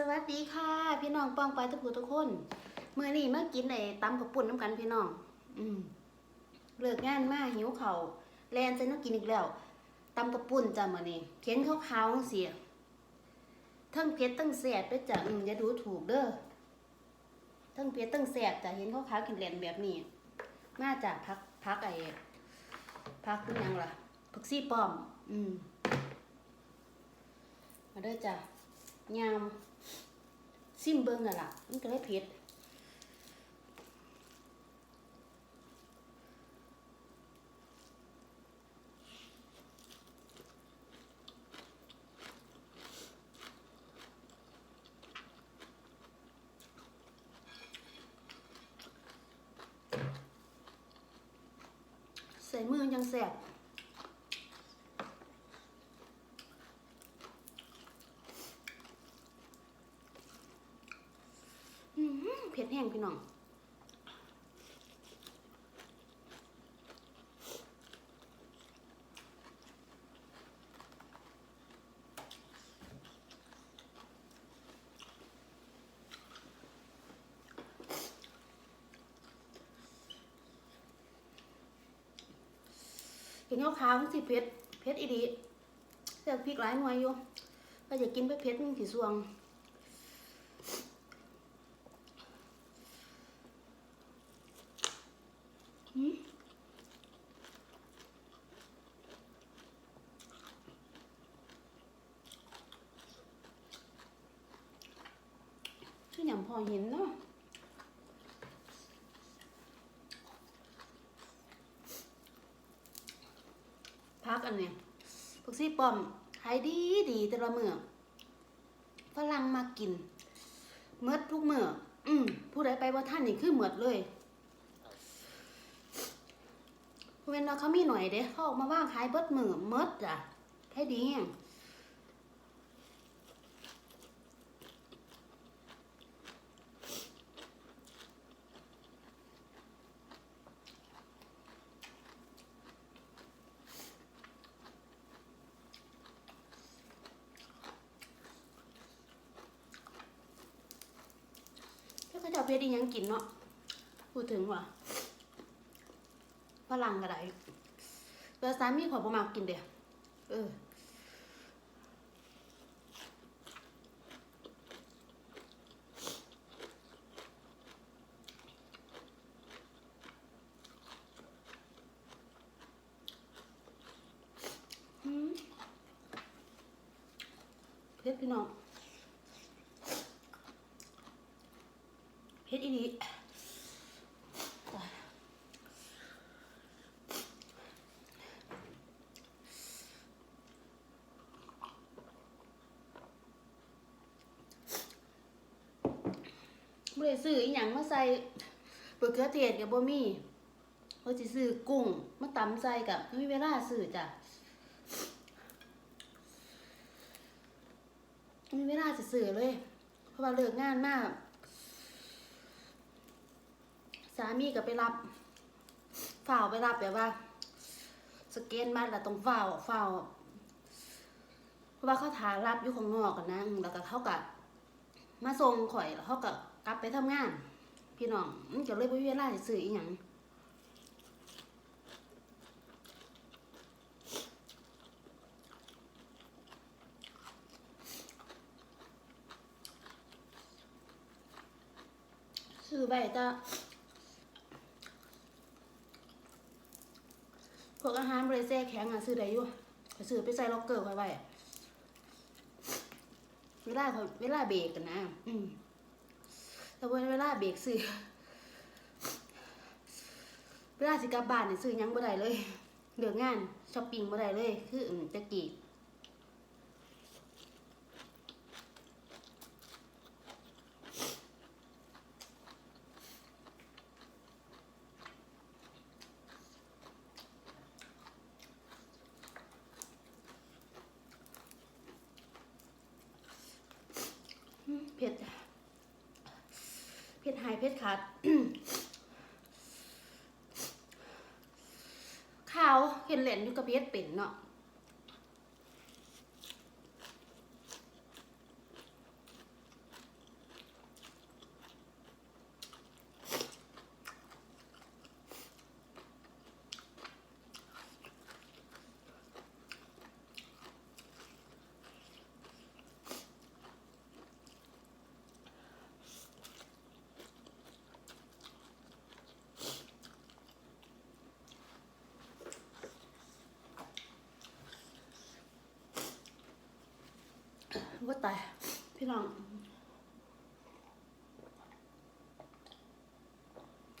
สวัสดีค่ะ พี่น้องป้องไปทุกผู้ทุกคนเมื่อนี้มากินไอ้ตำกับปุ่นน้ำกันพี่น้อง อืมเลิกงานมาหิวเขาวแลนจะน้ำกินอีกแล้วตำกับปุ่นจ้ะมื่อนี้เข็นขาวๆเสียทั้งเผ็ดทั้งแสบด้วยจ้ะอืมอย่าดูถูกเด้อทั้งเผ็ดทั้งแสบจ้ะเห็นขาวๆกินแลนแบบนี้ มาจากพักพักไอ้พักยังล่ะผักซี่ป้อม อืมมาเด้อจ้ะยาม ซิมเบิ้งอะล่ะ มันก็เลยเผ็ดใส่มือยังแสบ เผ็ดแห้งพี่น้องเห็นขาวๆมันสิเผ็ดเผ็ดอีดีแต่พริกหลายหน่วยอยู่ก็อยากกินไปเผ็ดมันสิสวง หืมคืออย่าง พอเห็นเนาะพักอันเนี้ยพักซี่ปอมขายดีดีแต่ละเมื่อฝรั่งมากินเมดทุกเมื่ออืมผู้ใดไปว่าท่านนี่คือเมือดเลยเว้นว่าเขามีหน่อยเด้เขาออกมาว่างขายเบิดมือเมดจ้ะแค่ดีอะ เพจะเอาเพชรอียังกินเนาะพูดถึงว่าฝรั่งก็ได้เวลาสามีขอประมากินเดียวเออเพชรพี่น้อง เพชรอีดีบ่ได้ซื้ออีหยังมาใส่เปลือกเขือเทศกับบ่มีว่าสิซื้อกุ้งมาตำใส่กับไม่มีเวลาซื้อจ้ะไม่มีเวลาจะสื่อเลย เพราะว่าเลิกงานมาก สามีก็ไปรับฝ่าวไปรับแบบว่าสแกนบัตรแล้วต้องฝ่าวฝ่าวเพราะว่าเขาถารับอยู่ข้างนอกกันนะแล้วก็เขากับมาส่งข่อยแล้วเขาก็กลับไปทำงาน พี่น้องมันก็เลยไม่มีเวลาจะสื่ออีหยังซื้อไปแต่ วกอาหารบริเซแข็งอะซื้อได้อยู่ซื้อไปใส่ล็อกเกอร์ไว้ไว้เวลาเขาเวลาเบรกกันนะ อืมแต่ว่าเวลาเบรกซื้อเวลาสิกลับบ้านเนี่ยซื้อยังบ่ได้เลยเดืองานช้อปปิ้งบ่ได้เลย คืออืมตะกี้อืม เผ็ดเผ็ดหายเผ็ดขาดข้าวเห็นเหรียญอยู่กับเพ็ดเป็นเนาะ ว่าตายพี่น้อง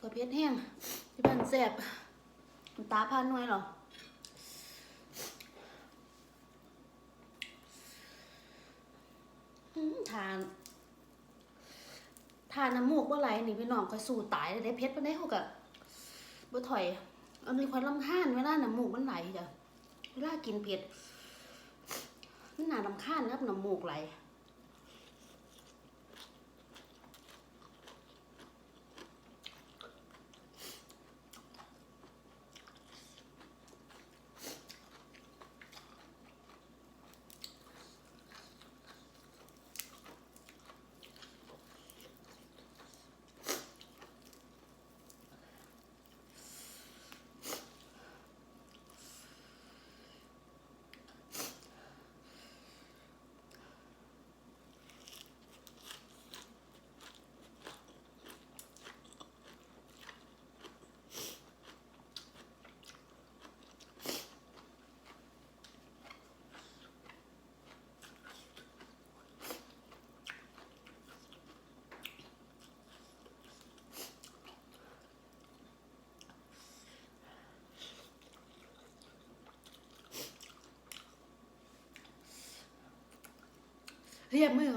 ก็เพชรแห้งที่บ้านแซบตาพาหน่วยหรอทานทานน้ำมูกว่าไหลนี่พี่น้องก็สู้ตายเลยได้เพชรปานได้เขากะบ่ถอยอันนี้ความลำคาญเวลาน้ำมูกมันไหลจ้ะเวลากินเผ็ด มันน่ารำคาญครับน้ำมูกไหล Ria, mãe,